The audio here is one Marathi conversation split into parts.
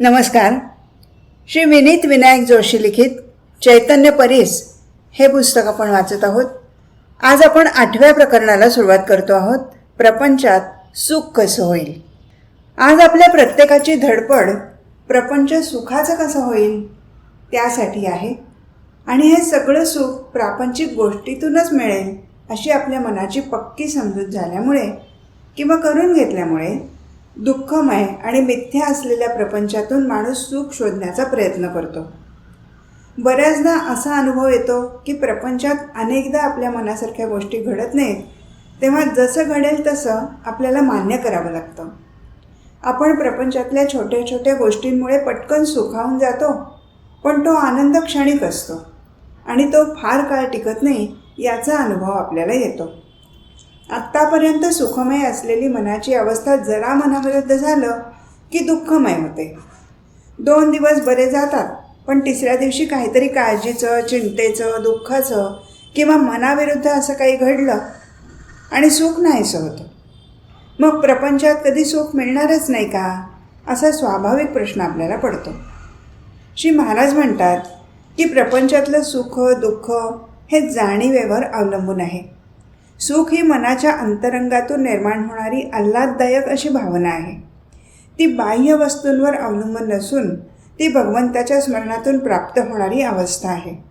नमस्कार. श्री विनीत विनायक जोशी लिखित चैतन्य परीस हे पुस्तक आपण वाचत आहोत. आज आपण आठव्या प्रकरणाला सुरुवात करतो आहोत. प्रपंचात सुख कसं होईल? आज आपल्या प्रत्येकाची धडपड प्रपंच सुखाचं कसं होईल त्यासाठी आहे. आणि हे सगळं सुख प्रापंचिक गोष्टीतूनच मिळेल अशी आपल्या मनाची पक्की समजूत झाल्यामुळे किंवा करून घेतल्यामुळे दुःखमय आणि मिथ्या असलेल्या प्रपंचातून माणूस सुख शोधण्याचा प्रयत्न करतो. बऱ्याचदा असा अनुभव येतो की प्रपंचात अनेकदा आपल्या मनासारख्या गोष्टी घडत नाहीत तेव्हा जसं घडेल तसं आपल्याला मान्य करावं लागतं. आपण प्रपंचातल्या छोट्या छोट्या गोष्टींमुळे पटकन सुखावून जातो पण तो आनंद क्षणिक असतो आणि तो फार काळ टिकत नाही याचा अनुभव आपल्याला येतो. आत्तापर्यंत सुखमय असलेली मनाची अवस्था जरा मनाविरुद्ध झालं की दुःखमय होते. दोन दिवस बरे जातात पण तिसऱ्या दिवशी काहीतरी काळजीचं चिंतेचं दुःखाचं किंवा मनाविरुद्ध असं काही घडलं आणि सुख नाहीसं होतं. मग प्रपंचात कधी सुख मिळणारच नाही का? असा स्वाभाविक प्रश्न आपल्याला पडतो. श्री महाराज म्हणतात की प्रपंचातलं सुख दुःख हे जाणीवेवर अवलंबून आहे. सुख ही मनाच्या अंतरंगातून निर्माण होणारी आल्हाददायक अशी भावना आहे. ती बाह्य वस्तूंवर अवलंबून नसून ती भगवंताच्या स्मरणातून प्राप्त होणारी अवस्था आहे.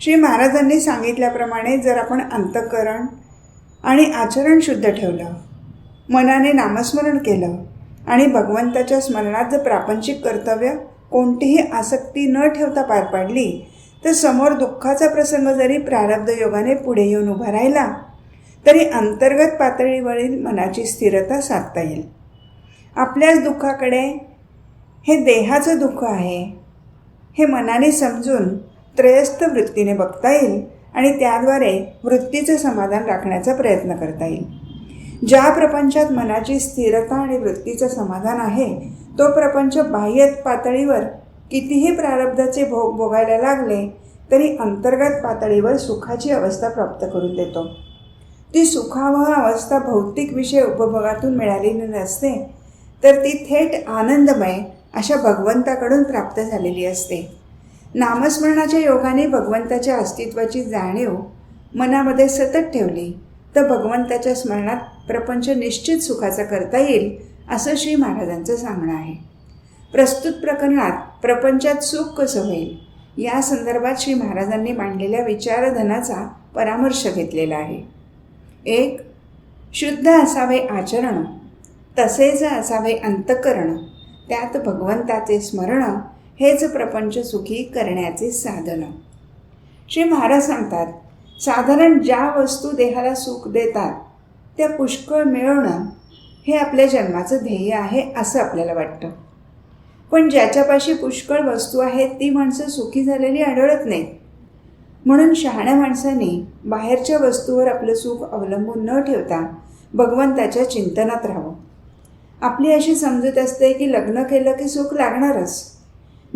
श्री महाराजांनी सांगितल्याप्रमाणे जर आपण अंतःकरण आणि आचरण शुद्ध ठेवलं मनाने नामस्मरण केलं आणि भगवंताच्या स्मरणात जर प्रापंचिक कर्तव्य कोणतीही आसक्ती न ठेवता पार पाडली तर समोर दुःखाचा प्रसंग जरी प्रारब्ध योगाने पुढे येऊन उभा राहिला तरी अंतर्गत पातळीवरील मनाची स्थिरता साधता येईल. आपल्याच दुःखाकडे हे देहाचं दुःख आहे हे मनाने समजून त्रयस्थ वृत्तीने बघता येईल आणि त्याद्वारे वृत्तीचं समाधान राखण्याचा प्रयत्न करता येईल. ज्या प्रपंचात मनाची स्थिरता आणि वृत्तीचं समाधान आहे तो प्रपंच बाह्य पातळीवर कितीही प्रारब्धाचे भोग भोगायला लागले तरी अंतर्गत पातळीवर सुखाची अवस्था प्राप्त करून देतो. ती सुखावह अवस्था भौतिक विषय उपभोगातून मिळालेली नसते तर ती थेट आनंदमय अशा भगवंताकडून प्राप्त झालेली असते. नामस्मरणाच्या योगाने भगवंताच्या अस्तित्वाची जाणीव मनामध्ये सतत ठेवली तर भगवंताच्या स्मरणात प्रपंच निश्चित सुखाचा करता येईल असं श्री महाराजांचं सांगणं आहे. प्रस्तुत प्रकरणात प्रपंचात सुख कसं होईल या संदर्भात श्री महाराजांनी मांडलेल्या विचारधनाचा परामर्श घेतलेला आहे. एक शुद्ध असावे आचरण तसेच असावे अंतकरण. त्यात भगवंताचे स्मरण हेच प्रपंच सुखी करण्याचे साधन. श्री महाराज सांगतात साधारण ज्या वस्तू देहाला सुख देतात त्या पुष्कळ मिळवणं हे आपल्या जन्माचं ध्येय आहे असं आपल्याला वाटतं. पण ज्याच्यापाशी पुष्कळ वस्तू आहेत ती माणसं सुखी झालेली आढळत नाहीत. म्हणून शहाण्या माणसाने बाहेरच्या वस्तूवर आपलं सुख अवलंबून न ठेवता भगवंताच्या चिंतनात राहावं. आपली अशी समजूत असते की लग्न केलं की सुख लागणारच.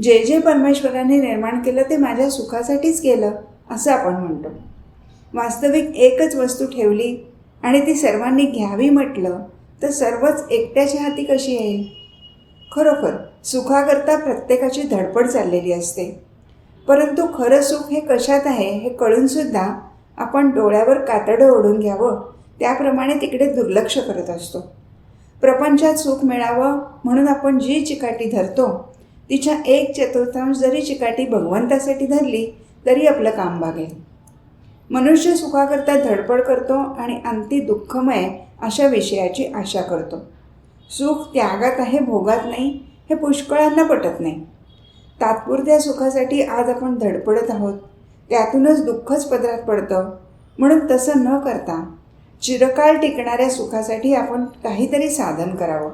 जे जे परमेश्वराने निर्माण केलं ते माझ्या सुखासाठीच केलं असं आपण म्हणतो. वास्तविक एकच वस्तू ठेवली आणि ती सर्वांनी घ्यावी म्हटलं तर सर्वच एकट्याच्या हाती कशी येईल खरोखर सुखाकरता प्रत्येकाची धडपड चाललेली असते. परंतु खरं सुख हे कशात आहे हे कळूनसुद्धा आपण डोळ्यावर कातडं ओढून घ्यावं त्याप्रमाणे तिकडे दुर्लक्ष करत असतो. प्रपंचात सुख मिळावं म्हणून आपण जी चिकाटी धरतो तिच्या एक चतुर्थांश जरी चिकाटी भगवंतासाठी धरली तरी आपलं काम बागेल. मनुष्य सुखाकरता धडपड करतो आणि अंती दुःखमय अशा विषयाची आशा करतो. सुख त्यागात आहे भोगात नाही हे पुष्कळांना पटत नाही. तात्पुरत्या सुखासाठी आज आपण धडपडत आहोत. त्यातूनच दुःखच पदरात पडतं. म्हणून तसं न करता चिरकाळ टिकणाऱ्या सुखासाठी आपण काहीतरी साधन करावं.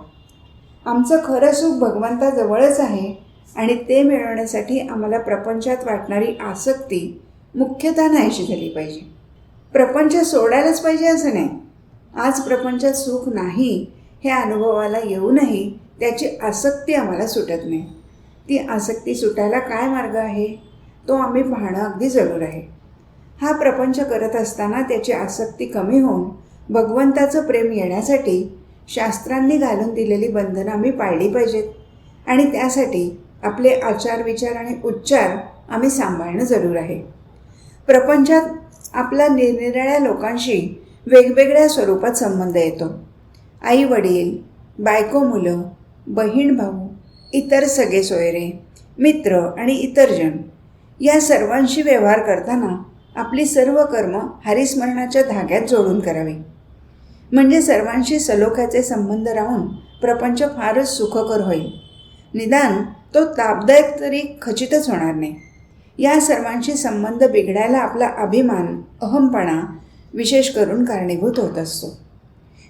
आमचं खरं सुख भगवंताजवळच आहे आणि ते मिळवण्यासाठी आम्हाला प्रपंचात वाटणारी आसक्ती मुख्यतः नाहीशी झाली पाहिजे. प्रपंच सोडायलाच पाहिजे असं नाही. आज प्रपंचात सुख नाही हे अनुभवाला येऊनही त्याची आसक्ती आम्हाला सुटत नाही. ती आसक्ती सुटायला काय मार्ग आहे? तो आम्ही पाहणं अगदी जरूर आहे. हा प्रपंच करत असताना त्याची आसक्ती कमी होऊन भगवंताचं प्रेम येण्यासाठी शास्त्रांनी घालून दिलेली बंधनं आम्ही पाळली पाहिजेत आणि त्यासाठी आपले आचार विचार आणि उच्चार आम्ही सांभाळणं जरूर आहे. प्रपंचात आपला निरनिराळ्या लोकांशी वेगवेगळ्या स्वरूपात संबंध येतो. आई वडील बायको मुलं बहीण भाऊ इतर सगळे सोयरे मित्र आणि इतरजन या सर्वांशी व्यवहार करताना आपली सर्व कर्म हरिस्मरणाच्या धाग्यात जोडून करावी. म्हणजे सर्वांशी सलोख्याचे संबंध राहून प्रपंच फारच सुखकर होईल. निदान तो तापदायक तरी खचितच होणार नाही. या सर्वांशी संबंध बिघडायला आपला अभिमान अहमपणा विशेष करून कारणीभूत होत असतो.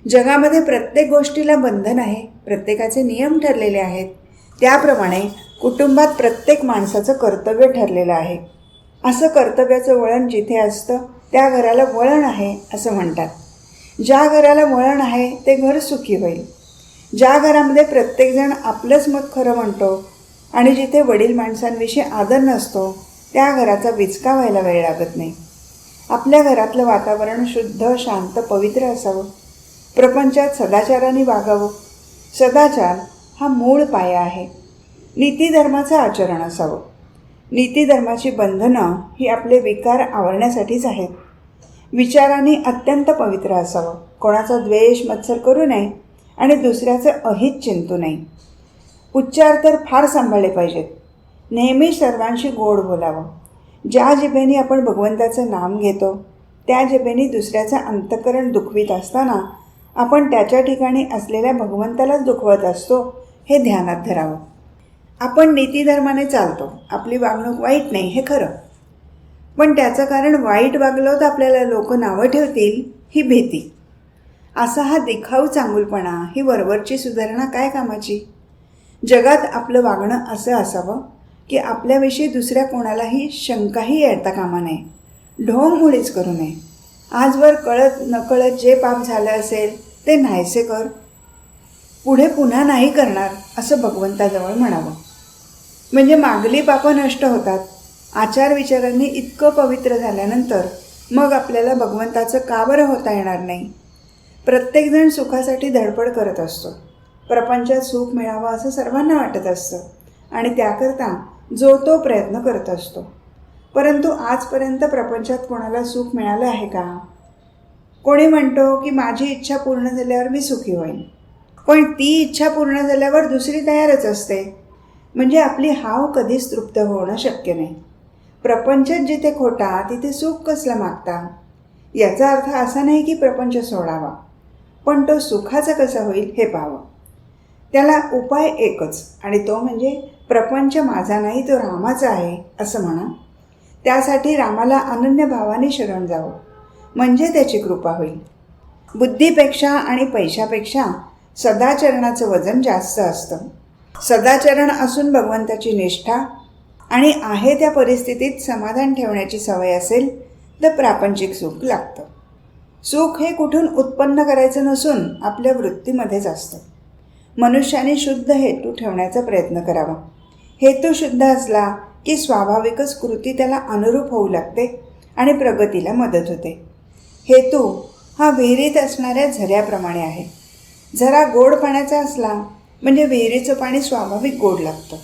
जगामध्ये प्रत्येक गोष्टीला बंधन आहे प्रत्येकाचे नियम ठरलेले आहेत. त्याप्रमाणे कुटुंबात प्रत्येक माणसाचं कर्तव्य ठरलेलं आहे. असं कर्तव्याचं वळण जिथे असतं त्या घराला वळण आहे असं म्हणतात. ज्या घराला वळण आहे ते घर सुखी होईल. ज्या घरामध्ये प्रत्येकजण आपलंच मत खरं म्हणतो आणि जिथे वडील माणसांविषयी आदर नसतो त्या घराचा विचका व्हायला वेळ लागत नाही. आपल्या घरातलं वातावरण शुद्ध शांत पवित्र असावं. प्रपंचात सदाचाराने वागावं. सदाचार हा मूळ पाया आहे. नीतीधर्माचं आचरण असावं. नीतीधर्माची बंधनं ही आपले विकार आवरण्यासाठीच आहेत. विचारांनी अत्यंत पवित्र असावं. कोणाचा द्वेष मत्सर करू नये आणि दुसऱ्याचं अहित चिंतू नये. उच्चार तर फार सांभाळले पाहिजेत. नेहमी सर्वांशी गोड बोलावं. ज्या जिभेने आपण भगवंताचं नाम घेतो त्या जिभेने दुसऱ्याचं अंतकरण दुखवीत असताना आपण त्याच्या ठिकाणी असलेल्या भगवंतालाच दुखवत असतो हे ध्यानात धरावं. आपण नीतीधर्माने चालतो. आपली वागणूक वाईट नाही हे खरं. पण त्याचं कारण वाईट वागलं तर आपल्याला लोक नावं ठेवतील ही भीती. असा हा दिखाऊ चांगुलपणा ही वरवरची सुधारणा काय कामाची? जगात आपलं वागणं असं असावं की आपल्याविषयी दुसऱ्या कोणालाही शंकाही येता कामा नये. ढोंगमुळीच करू नये. आजवर कळत नकळत जे पाप झालं असेल ते नाहीसे कर. पुढे पुन्हा नाही करणार असं भगवंताजवळ म्हणावं. म्हणजे मागली पापं नष्ट होतात. आचार विचारांनी इतकं पवित्र झाल्यानंतर मग आपल्याला भगवंताचं का बरं होता येणार नाही? प्रत्येकजण सुखासाठी धडपड करत असतो. प्रपंचात सुख मिळावं असं सर्वांना वाटत असतं आणि त्याकरता जो तो प्रयत्न करत असतो. परंतु आजपर्यंत प्रपंचात कोणाला सुख मिळालं आहे का? कोणी म्हणतो की माझी इच्छा पूर्ण झाल्यावर मी सुखी होईन. पण ती इच्छा पूर्ण झाल्यावर दुसरी तयारच असते. म्हणजे आपली हाव कधीच तृप्त होणं शक्य नाही. प्रपंचात जिथे खोटा तिथे सुख कसलं मागता? याचा अर्थ असा नाही की प्रपंच सोडावा पण तो सुखाचा कसा होईल हे पाहावं. त्याला उपाय एकच आणि तो म्हणजे प्रपंच माझा नाही तो रामाचा आहे असं म्हणा. त्यासाठी रामाला अनन्य भावाने शरण जावं. म्हणजे त्याची कृपा होईल. बुद्धीपेक्षा आणि पैशापेक्षा सदाचरणाचं वजन जास्त असतं. सदाचरण असून भगवंताची निष्ठा आणि आहे त्या परिस्थितीत समाधान ठेवण्याची सवय असेल तर प्रापंचिक सुख लागतं. सुख हे कुठून उत्पन्न करायचं नसून आपल्या वृत्तीमध्येच असतं. मनुष्याने शुद्ध हेतू ठेवण्याचा प्रयत्न करावा. हेतू शुद्ध असला की स्वाभाविकच कृती त्याला अनुरूप होऊ लागते आणि प्रगतीला मदत होते. हेतू हा विहिरीत असणाऱ्या झऱ्याप्रमाणे आहे. जरा गोड पाण्याचा असला म्हणजे विहिरीचं पाणी स्वाभाविक गोड लागतं.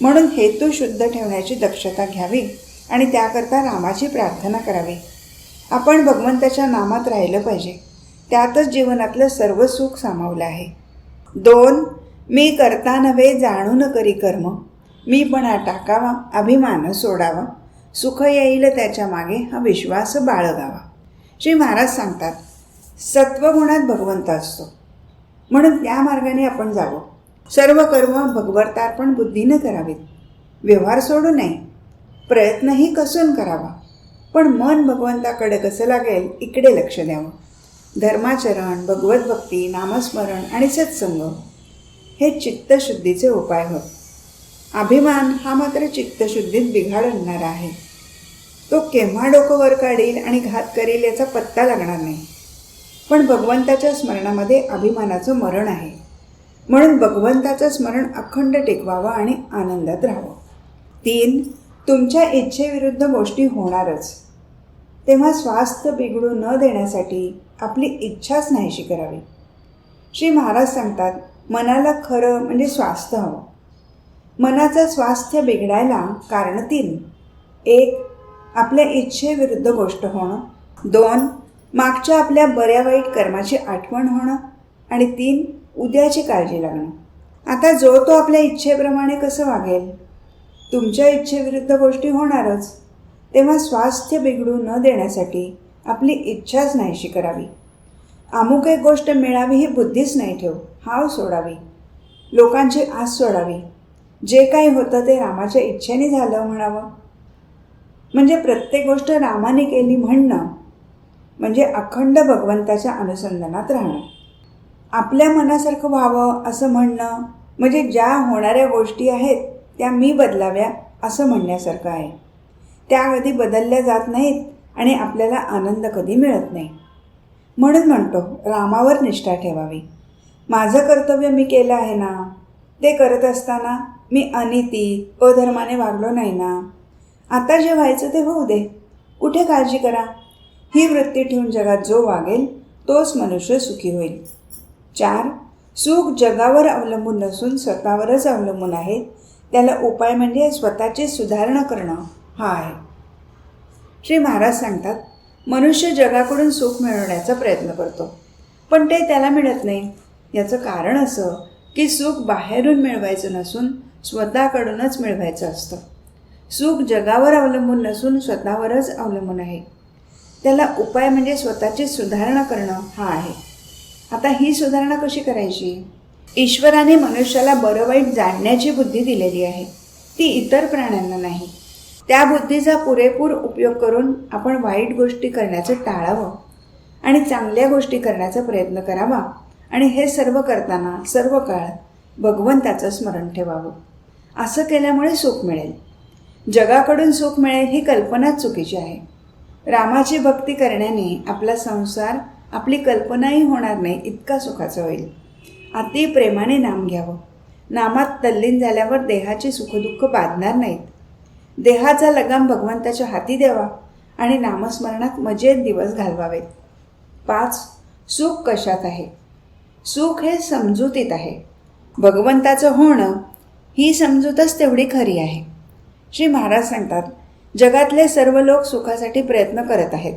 म्हणून हेतू शुद्ध ठेवण्याची दक्षता घ्यावी आणि त्याकरता रामाची प्रार्थना करावी. आपण भगवंताच्या नामात राहिलं पाहिजे. त्यातच जीवनातलं सर्व सुख सामावलं आहे. दोन मी करता नव्हे जाणून करी कर्म. मी पणा टाकावा अभिमान सोडावा. सुख येईल त्याच्यामागे हा विश्वास बाळगावा. श्री महाराज सांगतात सत्वगुणात भगवंत असतो. म्हणून त्या मार्गाने आपण जावं. सर्व कर्म भगवतार्पण बुद्धीनं करावेत. व्यवहार सोडू नये. प्रयत्नही कसून करावा. पण मन भगवंताकडे कसं लागेल इकडे लक्ष द्यावं. धर्माचरण भगवत भक्ती नामस्मरण आणि सत्संग हे चित्तशुद्धीचे उपाय होत. अभिमान हा मात्र चित्तशुद्धीत बिघाड आणणारा आहे. तो केव्हा डोकं वर काढील आणि घात करील याचा पत्ता लागणार नाही. पण भगवंताच्या स्मरणामध्ये अभिमानाचं मरण आहे. म्हणून भगवंताचं स्मरण अखंड टेकवावं आणि आनंदात राहावं. तीन तुमच्या इच्छेविरुद्ध गोष्टी होणारच. तेव्हा स्वास्थ्य बिघडू न देण्यासाठी आपली इच्छाच नाहीशी करावी. श्री महाराज सांगतात मनाला खरं म्हणजे स्वास्थ्य हवं. मनाचं स्वास्थ्य बिघडायला कारण तीन. एक आपल्या इच्छेविरुद्ध गोष्ट होणं. दोन मागच्या आपल्या बऱ्या वाईट कर्माची आठवण होणं आणि तीन उद्याची काळजी लागणं. आता जो तो आपल्या इच्छेप्रमाणे कसं वागेल? तुमच्या इच्छेविरुद्ध गोष्टी होणारच. तेव्हा स्वास्थ्य बिघडू न देण्यासाठी आपली इच्छाच नाहीशी करावी. अमुक एक गोष्ट मिळावी ही बुद्धीच नाही ठेव हाव सोडावी. लोकांची आस सोडावी. जे काही होतं ते रामाच्या इच्छेने झालं म्हणावं. म्हणजे प्रत्येक गोष्ट रामाने केली म्हणणं म्हणजे अखंड भगवंताच्या अनुसंधानात राहणं. आपल्या मनासारखं व्हावं असं म्हणणं म्हणजे ज्या होणाऱ्या गोष्टी आहेत त्या मी बदलाव्या असं म्हणण्यासारखं आहे. त्या कधी बदलल्या जात नाहीत आणि आपल्याला आनंद कधी मिळत नाही. म्हणून म्हणतो रामावर निष्ठा ठेवावी. माझं कर्तव्य मी केलं आहे ना? ते करत असताना मी अनिती अधर्माने वागलो नाही ना? आता जे व्हायचं ते होऊ दे. कुठे काळजी करा? ही वृत्ती ठेवून जगात जो वागेल तोच मनुष्य सुखी होईल. चार सुख जगावर अवलंबून नसून स्वतःवरच अवलंबून आहे. त्याला उपाय म्हणजे स्वतःची सुधारणा करणं हा आहे. श्री महाराज सांगतात मनुष्य जगाकडून सुख मिळवण्याचा प्रयत्न करतो. पण ते त्याला मिळत नाही. याचं कारण असं की सुख बाहेरून मिळवायचं नसून स्वतःकडूनच मिळवायचं असतं. सुख जगावर अवलंबून नसून स्वतःवरच अवलंबून आहे. त्याला उपाय म्हणजे स्वतःची सुधारणा करणं हा आहे. आता ही सुधारणा कशी करायची? ईश्वराने मनुष्याला बरं वाईट जाणण्याची बुद्धी दिलेली आहे. ती इतर प्राण्यांना नाही. त्या बुद्धीचा पुरेपूर उपयोग करून आपण वाईट गोष्टी करण्याचं टाळावं आणि चांगल्या गोष्टी करण्याचा प्रयत्न करावा आणि हे सर्व करताना सर्व काळ भगवंताचं स्मरण ठेवावं. असं केल्यामुळे सुख मिळेल. जगाकडून सुख मिळेल ही कल्पनाच चुकीची आहे. रामाची भक्ती करण्याने आपला संसार आपली कल्पनाही होणार नाही इतका सुखाचा होईल. अति प्रेमाने नाम घ्यावं. नामात तल्लीन झाल्यावर देहाची सुखदुःख बाधणार नाहीत. देहाचा लगाम भगवंताच्या हाती द्यावा आणि नामस्मरणात मजेत दिवस घालवावेत. पाच सुख कशात आहे? सुख हे समजुतीत आहे. भगवंताचं होणं ही समजूतच तेवढी खरी आहे. श्री महाराज सांगतात जगातले सर्व लोक सुखासाठी प्रयत्न करत आहेत.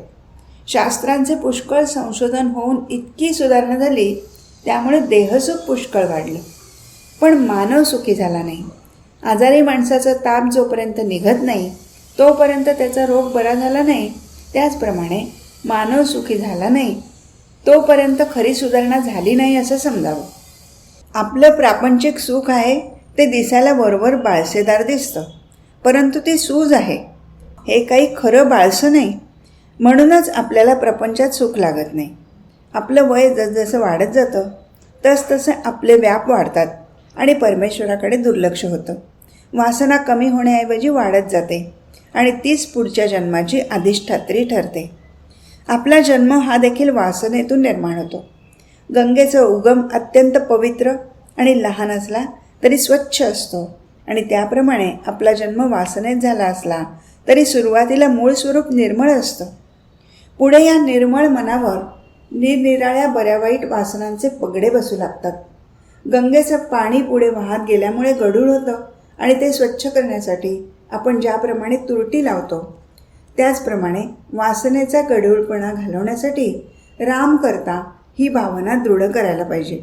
शास्त्रांचे पुष्कळ संशोधन होऊन इतकी सुधारणा झाली त्यामुळे देहसुख पुष्कळ वाढलं. पण मानव सुखी झाला नाही. आजारी माणसाचा ताप जोपर्यंत निघत नाही तोपर्यंत त्याचा रोग बरा झाला नाही. त्याचप्रमाणे मानव सुखी झाला नाही तोपर्यंत खरी सुधारणा झाली नाही असं समजावं. आपलं प्रापंचिक सुख आहे ते दिसायला बरोबर बाळसेदार दिसतं परंतु ते सूज आहे. हे काही खरं बाळसं नाही. म्हणूनच आपल्याला प्रपंचात सुख लागत नाही. आपलं वय जसजसं वाढत जातं तसतसे आपले व्याप वाढतात आणि परमेश्वराकडे दुर्लक्ष होतं. वासना कमी होण्याऐवजी वाढत जाते आणि तीच पुढच्या जन्माची अधिष्ठात्री ठरते. आपला जन्म हा देखील वासनेतून निर्माण होतो. गंगेचा उगम अत्यंत पवित्र आणि लहान असला तरी स्वच्छ असतो आणि त्याप्रमाणे आपला जन्म वासनेत झाला असला तरी सुरुवातीला मूळ स्वरूप निर्मळ असतं. पुढे या निर्मळ मनावर निरनिराळ्या बऱ्या वाईट वासनांचे पगडे बसू लागतात. गंगेचं पाणी पुढे वाहत गेल्यामुळे गढूळ होतं आणि ते स्वच्छ करण्यासाठी आपण ज्याप्रमाणे तुरटी लावतो त्याचप्रमाणे वासनेचा गढूळपणा घालवण्यासाठी राम करता ही भावना दृढ करायला पाहिजे.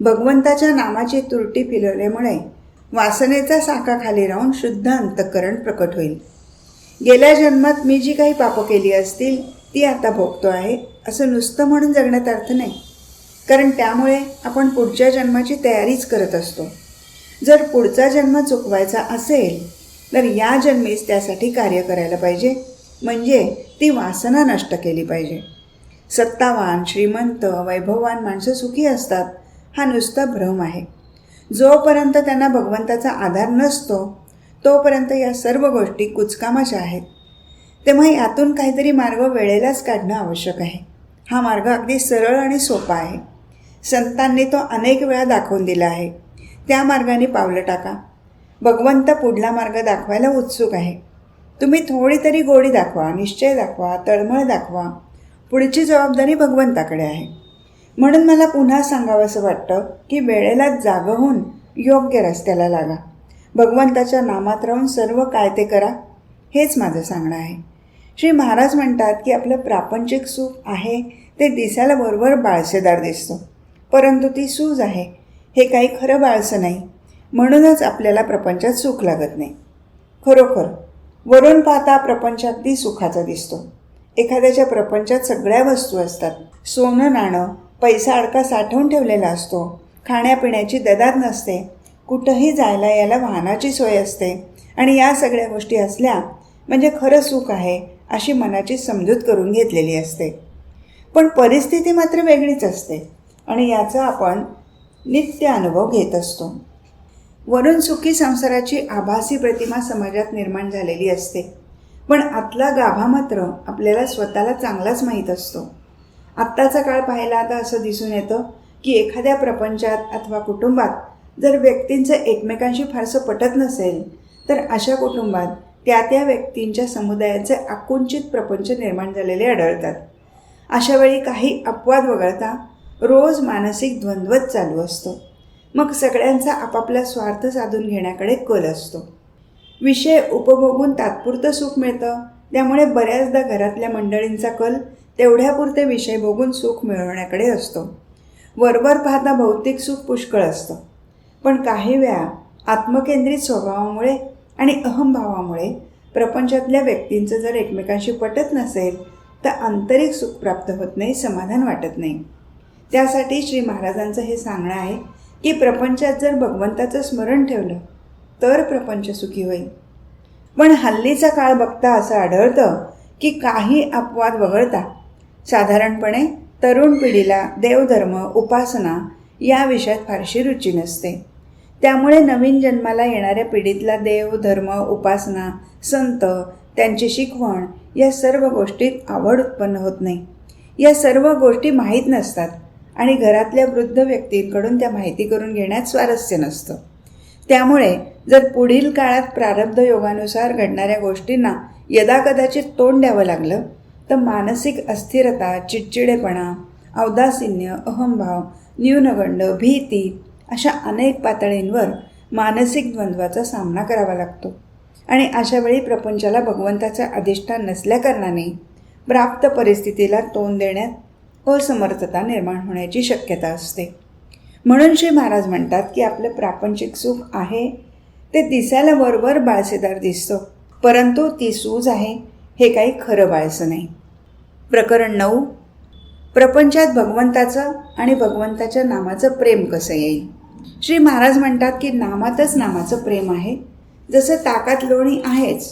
भगवंताच्या नामाची तुरटी फिरवल्यामुळे वासनेचा साका खाली राहून शुद्ध अंतःकरण प्रकट होईल. गेल्या जन्मात मी जी काही पापं केली असतील ती आता भोगतो आहे असं नुसतं म्हणून जगण्यात अर्थ नाही. कारण त्यामुळे आपण पुढच्या जन्माची तयारीच करत असतो. जर पुढचा जन्म चुकवायचा असेल तर या जन्मीच त्यासाठी कार्य करायला पाहिजे. म्हणजे ती वासना नष्ट केली पाहिजे. सत्तावान श्रीमंत वैभववान माणसं सुखी असतात हा नुसता भ्रम आहे. जोपर्यंत त्यांना भगवंताचा आधार नसतो तोपर्यंत या सर्व गोष्टी कुचकामाच्या आहेत. तेव्हा यातून काहीतरी मार्ग वेळेलाच काढणं आवश्यक आहे. हा मार्ग अगदी सरळ आणि सोपा आहे. संतांनी तो अनेक वेळा दाखवून दिला आहे. त्या मार्गाने पावलं टाका. भगवंत पुढला मार्ग दाखवायला उत्सुक आहे. तुम्ही थोडी तरी गोडी दाखवा निश्चय दाखवा तळमळ दाखवा. पुढची जबाबदारी भगवंताकडे आहे. म्हणून मला पुन्हा सांगावंसं वाटतं की वेळेला जागं होऊन योग्य रस्त्याला लागा. भगवंताच्या नामात राहून सर्व काय ते करा हेच माझं सांगणं आहे. श्री महाराज म्हणतात की आपलं प्रापंचिक सुख आहे ते दिसायला बरोबर बाळसेदार दिसतं. परंतु ती सूज आहे हे काही खरं बाळसं नाही म्हणूनच आपल्याला प्रपंचात सुख लागत नाही. खरोखर वरून पाहता प्रपंच अगदी सुखाचा दिसतो. एखाद्याच्या प्रपंचात सगळ्या वस्तू असतात. सोनं नाणं पैसा अडका साठवून ठेवलेला असतो. खाण्यापिण्याची ददात नसते. कुठंही जायला यायला वाहनाची सोय असते. आणि या सगळ्या गोष्टी असल्या म्हणजे खरं सुख आहे अशी मनाची समजूत करून घेतलेली असते. पण परिस्थिती मात्र वेगळीच असते आणि याचा आपण नित्य अनुभव घेत असतो. वरून सुखी संसाराची आभासी प्रतिमा समाजात निर्माण झालेली असते. पण आतला गाभा मात्र आपल्याला स्वतःला चांगलाच माहीत असतो. आत्ताचा काळ पाहायला आता असं दिसून येतं की एखाद्या प्रपंचात अथवा कुटुंबात जर व्यक्तींचं एकमेकांशी फारसं पटत नसेल तर अशा कुटुंबात त्या त्या व्यक्तींच्या समुदायाचे आकुंचित प्रपंच निर्माण झालेले आढळतात. अशा वेळी काही अपवाद वगळता रोज मानसिक द्वंद्वच चालू असतो. मग सगळ्यांचा आपापला स्वार्थ साधून घेण्याकडे कल असतो. विषय उपभोगून तात्पुरतं सुख मिळतं त्यामुळे बऱ्याचदा घरातल्या मंडळींचा कल तेवढ्यापुरते विषय भोगून सुख मिळवण्याकडे असतो. वरवर पाहता भौतिक सुख पुष्कळ असतं. पण काही वेळा आत्मकेंद्रित स्वभावामुळे आणि अहंभावामुळे प्रपंचातल्या व्यक्तींचं जर एकमेकांशी पटत नसेल तर आंतरिक सुख प्राप्त होत नाही समाधान वाटत नाही. त्यासाठी श्री महाराजांचं हे सांगणं आहे की प्रपंचात जर भगवंताचं स्मरण ठेवलं तर प्रपंच सुखी होईल. पण हल्लीचा काळ बघता असं आढळतं की काही अपवाद वगळता साधारणपणे तरुण पिढीला देवधर्म उपासना या विषयात फारशी रुची नसते. त्यामुळे नवीन जन्माला येणाऱ्या पिढीतला देव धर्म उपासना संत त्यांची शिकवण या सर्व गोष्टीत आवड उत्पन्न होत नाही. या सर्व गोष्टी माहीत नसतात आणि घरातल्या वृद्ध व्यक्तींकडून त्या माहिती करून घेण्यात स्वारस्य नसतं. त्यामुळे जर पुढील काळात प्रारब्ध योगानुसार घडणाऱ्या गोष्टींना यदाकदाचित तोंड द्यावं लागलं तर मानसिक अस्थिरता चिडचिडेपणा औदासिन्य अहंभाव न्यूनगंड भीती अशा अनेक पातळींवर मानसिक द्वंद्वाचा सामना करावा लागतो. आणि अशावेळी प्रपंचाला भगवंताचा अधिष्ठान नसल्याकारणाने प्राप्त परिस्थितीला तोंड देण्यात असमर्थता निर्माण होण्याची शक्यता असते. म्हणून श्री महाराज म्हणतात की आपलं प्रापंचिक सुख आहे ते दिसायला वरवर बाळसेदार दिसतं परंतु ती सूज आहे हे काही खरं बाळसं नाही. प्रकरण नऊ प्रपंचात भगवंताचं आणि भगवंताच्या नामाचं प्रेम कसं येईल? श्री महाराज म्हणतात की नामातच नामाचं प्रेम आहे. जसं ताकात लोणी आहेच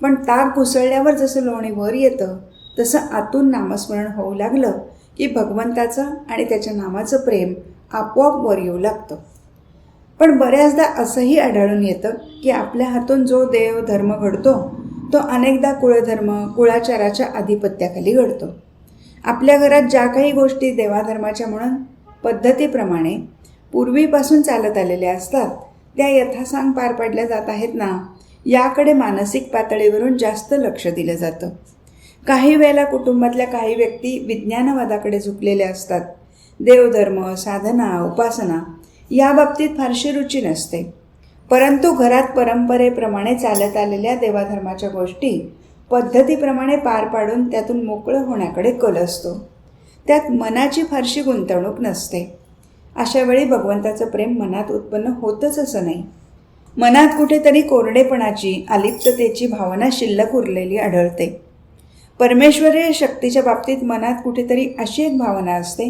पण ताक घुसळल्यावर जसं लोणी वर येतं तसं आतून नामस्मरण होऊ लागलं की भगवंताचं आणि त्याच्या नामाचं प्रेम आपोआप वर येऊ लागतं. पण बऱ्याचदा असंही आढळून येतं की आपल्या हातून जो देव धर्म घडतो तो अनेकदा कुळधर्म कुळाचाराच्या आधिपत्याखाली घडतो. आपल्या घरात ज्या काही गोष्टी देवाधर्माच्या म्हणून पद्धतीप्रमाणे पूर्वीपासून चालत आलेल्या असतात. त्या यथासांग पार पाडल्या जात आहेत ना याकडे मानसिक पातळीवरून जास्त लक्ष दिलं जातं. काही वेळेला कुटुंबातल्या काही व्यक्ती विज्ञानवादाकडे झुकलेल्या असतात. देवधर्म साधना उपासना या बाबतीत फारशी रुची नसते. परंतु घरात परंपरेप्रमाणे चालत आलेल्या देवाधर्माच्या गोष्टी पद्धतीप्रमाणे पार पाडून त्यातून मोकळं होण्याकडे कल असतो. त्यात मनाची फारशी गुंतवणूक नसते. अशा वेळी भगवंताचं प्रेम मनात उत्पन्न होतच असं नाही. मनात कुठेतरी कोरडेपणाची अलिप्ततेची भावना शिल्लक उरलेली आढळते. परमेश्वरीय शक्तीच्या बाबतीत मनात कुठेतरी अशी एक भावना असते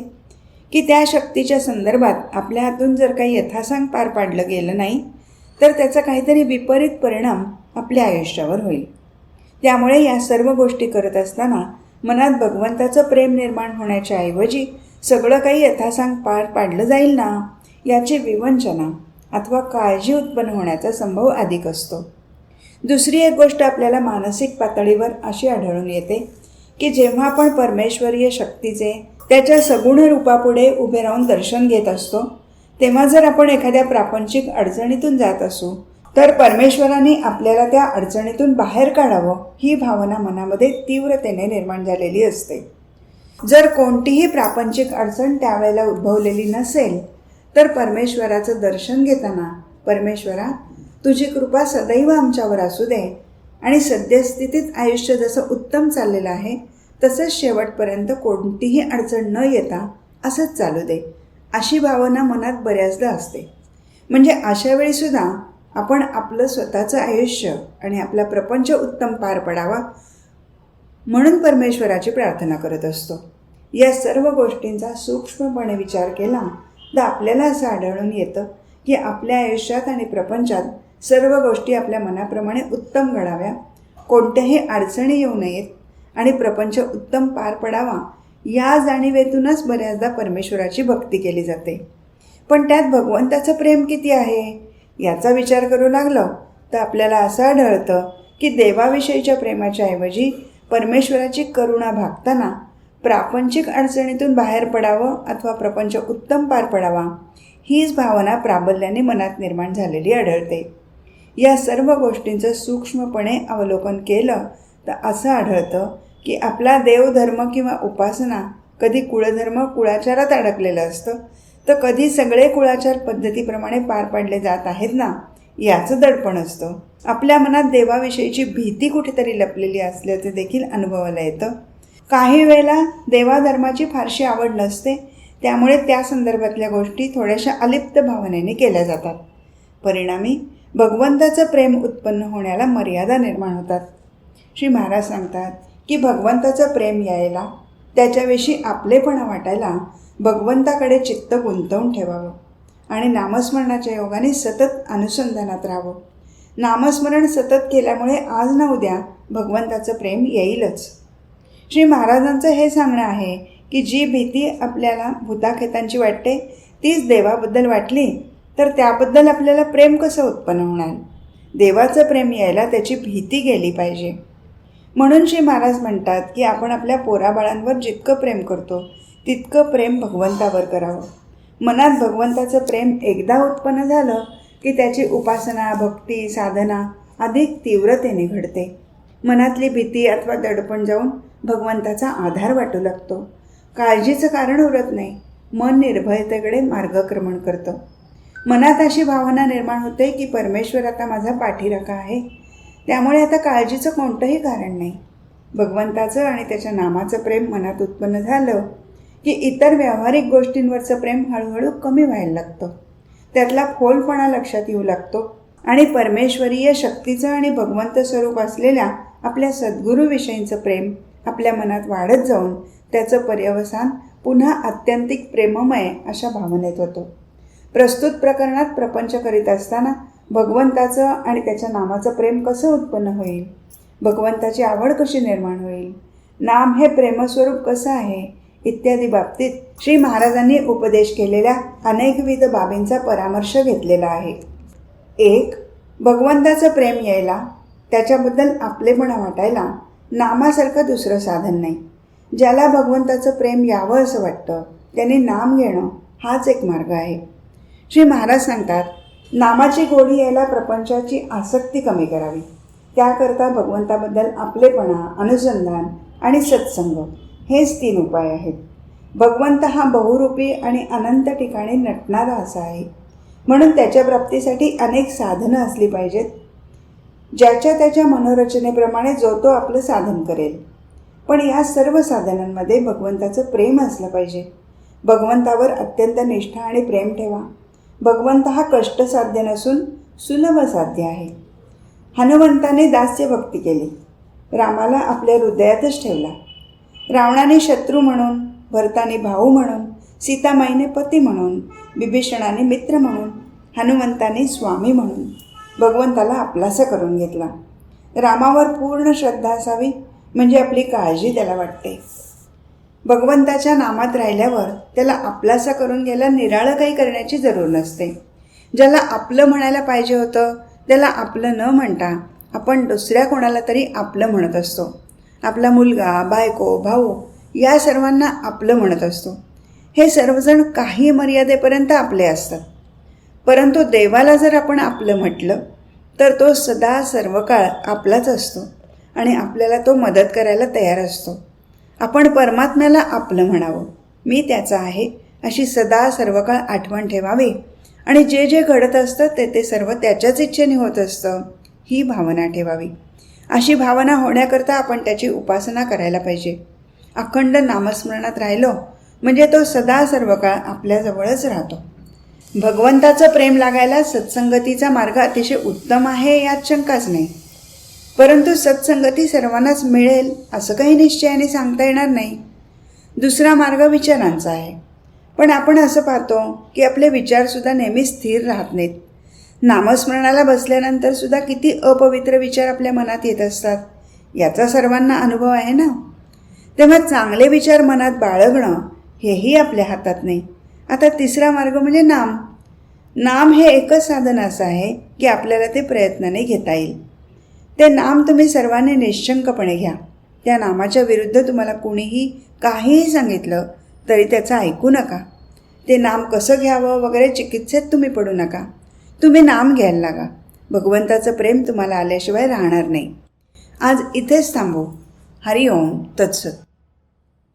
की त्या शक्तीच्या संदर्भात आपल्या हातून जर काही यथासांग पार पाडलं गेलं नाही तर त्याचा काहीतरी विपरीत परिणाम आपल्या आयुष्यावर होईल. त्यामुळे या सर्व गोष्टी करत असताना मनात भगवंताचं प्रेम निर्माण होण्याच्या ऐवजी सगळं काही यथासांग पार पाडलं जाईल ना? याची विवंचना अथवा काळजी उत्पन्न होण्याचा संभव अधिक असतो. दुसरी एक गोष्ट आपल्याला मानसिक पातळीवर अशी आढळून येते की जेव्हा आपण परमेश्वरीय शक्तीचे त्याच्या सगुण रूपापुढे उभे राहून दर्शन घेत असतो तेव्हा जर आपण एखाद्या प्रापंचिक अडचणीतून जात असू तर परमेश्वराने आपल्याला त्या अडचणीतून बाहेर काढावं ही भावना मनामध्ये तीव्रतेने निर्माण झालेली असते. जर कोणतीही प्रापंचिक अडचण त्यावेळेला उद्भवलेली नसेल तर परमेश्वराचं दर्शन घेताना परमेश्वरा तुझी कृपा सदैव आमच्यावर असू दे आणि सद्यस्थितीत आयुष्य जसं उत्तम चाललेलं आहे तसंच शेवटपर्यंत कोणतीही अडचण न येता असंच चालू दे अशी भावना मनात बऱ्याचदा असते. म्हणजे अशा वेळीसुद्धा आपण आपलं स्वतःचं आयुष्य आणि आपला प्रपंच उत्तम पार पडावा म्हणून परमेश्वराची प्रार्थना करत असतो. या सर्व गोष्टींचा सूक्ष्मपणे विचार केला तर आपल्याला असं आढळून येतं की आपल्या आयुष्यात आणि प्रपंचात सर्व गोष्टी आपल्या मनाप्रमाणे उत्तम घडाव्या कोणत्याही अडचणी येऊ नयेत आणि प्रपंच उत्तम पार पडावा या जाणीवेतूनच बऱ्याचदा परमेश्वराची भक्ती केली जाते. पण त्यात भगवंताचं प्रेम किती आहे? याचा विचार करू लागलो तर आपल्याला असं आढळतं की देवाविषयीच्या प्रेमाच्या ऐवजी परमेश्वराची करुणा भागताना प्रापंचिक अडचणीतून बाहेर पडावं अथवा प्रपंच उत्तम पार पडावा हीच भावना प्राबल्याने मनात निर्माण झालेली आढळते. या सर्व गोष्टींचं सूक्ष्मपणे अवलोकन केलं तर असं आढळतं की आपला देवधर्म किंवा उपासना कधी कुळधर्म कुळाचारात अडकलेलं असतं तर कधी सगळे कुळाचार पद्धतीप्रमाणे पार पाडले जात आहेत ना? याचं दडपण असतं. आपल्या मनात देवाविषयीची भीती कुठेतरी लपलेली असल्याचे देखील अनुभवाला येतं. काही वेळेला देवाधर्माची फारशी आवड नसते त्यामुळे त्या संदर्भातल्या गोष्टी थोड्याशा अलिप्त भावनेने केल्या जातात. परिणामी भगवंताचं प्रेम उत्पन्न होण्याला मर्यादा निर्माण होतात. श्री महाराज सांगतात की भगवंताचं प्रेम यायला त्याच्याविषयी आपलेपणा वाटायला भगवंताकडे चित्त गुंतवून ठेवावं. आणि नामस्मरणाच्या योगाने सतत अनुसंधानात राहावं. नामस्मरण सतत केल्यामुळे आज ना उद्या भगवंताचं प्रेम येईलच. श्री महाराजांचं हे सांगणं आहे की जी भीती आपल्याला भूताखेतांची वाटते तीच देवाबद्दल वाटली तर त्याबद्दल आपल्याला प्रेम कसं उत्पन्न होणार? देवाचं प्रेम यायला त्याची भीती गेली पाहिजे. म्हणून श्री महाराज म्हणतात की आपण आपल्या पोराबाळांवर जितकं प्रेम करतो तितकं प्रेम भगवंतावर करावं. मनात भगवंताचं प्रेम एकदा उत्पन्न झालं की त्याची उपासना भक्ती साधना अधिक तीव्रतेने घडते. मनातली भीती अथवा दडपण जाऊन भगवंताचा आधार वाटू लागतो. काळजीचं कारण उरत नाही. मन निर्भयतेकडे मार्गक्रमण करतं. मनात अशी भावना निर्माण होते की परमेश्वर आता माझा पाठीराखा आहे. त्यामुळे आता काळजीचं कोणतंही कारण नाही. भगवंताचं आणि त्याच्या नामाचं प्रेम मनात उत्पन्न झालं की इतर व्यावहारिक गोष्टींवरचं प्रेम हळूहळू कमी व्हायला लागतं. त्यातला खोलपणा लक्षात येऊ लागतो आणि परमेश्वरीय शक्तीचं आणि भगवंत स्वरूप असलेल्या आपल्या सद्गुरूविषयींचं प्रेम आपल्या मनात वाढत जाऊन त्याचं पर्यवसान पुन्हा आत्यंतिक प्रेममय अशा भावनेत होतं. प्रस्तुत प्रकरणात प्रपंच करीत असताना भगवंताचं आणि त्याच्या नामाचं प्रेम कसं उत्पन्न होईल? भगवंताची आवड कशी निर्माण होईल? नाम हे प्रेमस्वरूप कसं आहे? इत्यादी बाबतीत श्री महाराजांनी उपदेश केलेल्या अनेकविध बाबींचा परामर्श घेतलेला आहे. एक भगवंताचं प्रेम यायला त्याच्याबद्दल आपलेपणा वाटायला नामासारखं दुसरं साधन नाही. ज्याला भगवंताचं प्रेम यावं असं वाटतं त्याने नाम घेणं हाच एक मार्ग आहे. श्री महाराज सांगतात नामाची गोडी यायला प्रपंचाची आसक्ती कमी करावी. त्याकरता भगवंताबद्दल आपलेपणा अनुसंधान आणि सत्संग हेच तीन उपाय आहेत. भगवंत हा बहुरूपी आणि अनंत ठिकाणी नटणारा असा आहे. म्हणून त्याच्या प्राप्तीसाठी अनेक साधनं असली पाहिजेत ज्याच्या त्याच्या मनोरचनेप्रमाणे जो तो आपलं साधन करेल. पण या सर्व साधनांमध्ये भगवंताचं प्रेम असलं पाहिजे. भगवंतावर अत्यंत निष्ठा आणि प्रेम ठेवा. भगवंत हा कष्टसाध्य नसून सुलभ साध्य आहे. हनुमंताने दास्य भक्ती केली. रामाला आपल्या हृदयातच ठेवला. रावणाने शत्रू म्हणून भरताने भाऊ म्हणून सीतामाईने पती म्हणून बिभीषणाने मित्र म्हणून हनुमंताने स्वामी म्हणून. भगवंताला आपलासा करून घेतला. रामावर पूर्ण श्रद्धा असावी म्हणजे आपली काळजी त्याला वाटते. भगवंताच्या नामात राहिल्यावर त्याला आपलासा करून घ्यायला निराळं काही करण्याची जरूर नसते. ज्याला आपलं म्हणायला पाहिजे होतं त्याला आपलं न म्हणता आपण दुसऱ्या कोणाला तरी आपलं म्हणत असतो. आपला मुलगा बायको भाऊ या सर्वांना आपलं म्हणत असतो. हे सर्वजण काही मर्यादेपर्यंत आपले असतात. परंतु देवाला जर आपण आपलं म्हटलं तर तो सदा सर्व काळ आपलाच असतो आणि आपल्याला तो मदत करायला तयार असतो. आपण परमात्म्याला आपलं म्हणावं. मी त्याचा आहे अशी सदा सर्व काळ आठवण ठेवावी. आणि जे जे घडत असतं ते ते सर्व त्याच्याच इच्छेने होत असतं ही भावना ठेवावी. अशी भावना होण्याकरता आपण त्याची उपासना करायला पाहिजे. अखंड नामस्मरणात राहिलो म्हणजे तो सदा सर्व काळ आपल्याजवळच राहतो. भगवंताचं प्रेम लागायला सत्संगतीचा मार्ग अतिशय उत्तम आहे यात शंकाच नाही. परंतु सत्संगती सर्वांनाच मिळेल असं काही निश्चयाने सांगता येणार नाही. दुसरा मार्ग विचारांचा आहे. पण आपण असं पाहतो की आपले विचारसुद्धा नेहमी स्थिर राहत नाहीत. नामस्मरणाला बसल्यानंतर सुद्धा किती अपवित्र विचार आपल्या मनात येत असतात. याचा सर्वांना अनुभव आहे ना? तेव्हा चांगले विचार मनात बाळगणं हेही आपल्या हातात नाही. आता तिसरा मार्ग म्हणजे नाम. नाम हे एकच साधन असं आहे की आपल्याला ते प्रयत्नाने घेता येईल. ते नाम तुम्ही सर्वांनी निश्चंकपणे घ्या. त्या नामाच्या विरुद्ध तुम्हाला कुणीही काहीही सांगितलं तरी त्याचं ऐकू नका. ते नाम कसं घ्यावं वगैरे चिकित्सेत तुम्ही पडू नका. तुम्ही नाम घ्यायला लागा. भगवंताचं प्रेम तुम्हाला आल्याशिवाय राहणार नाही. आज इथेच थांबू. हरिओम तत्सत.